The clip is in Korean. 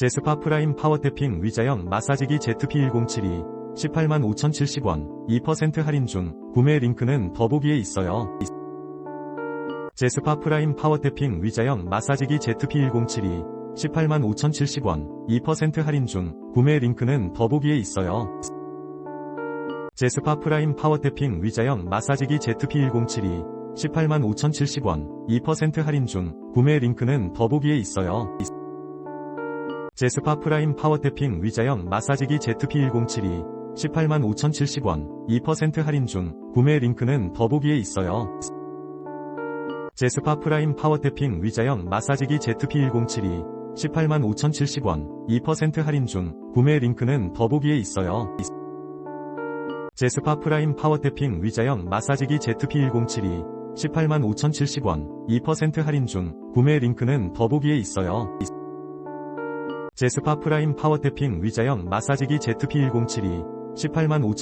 제스파 프라임 파워 태핑 위자형 마사지기 ZP1072 18만 5,070원 2% 할인 중 구매 링크는 더보기에 있어요. 제스파 프라임 파워 태핑 위자형 마사지기 ZP1072 18만 5,070원 2% 할인 중 구매 링크는 더보기에 있어요. 제스파 프라임 파워 태핑 위자형 마사지기 ZP1072 18만 5,070원 2% 할인 중 구매 링크는 더보기에 있어요. 제스파 프라임 파워 태핑 위자형 마사지기 ZP1072 18만 5,070원 2% 할인 중 구매 링크는 더보기에 있어요. 제스파 프라임 파워 태핑 위자형 마사지기 ZP1072 18만 5,070원 2% 할인 중 구매 링크는 더보기에 있어요. 제스파 프라임 파워 태핑 위자형 마사지기 ZP1072 18만 5,070원 2% 할인 중 구매 링크는 더보기에 있어요. 제스파 프라임 파워 태핑 위자형 마사지기 ZP1072 18만 5,070원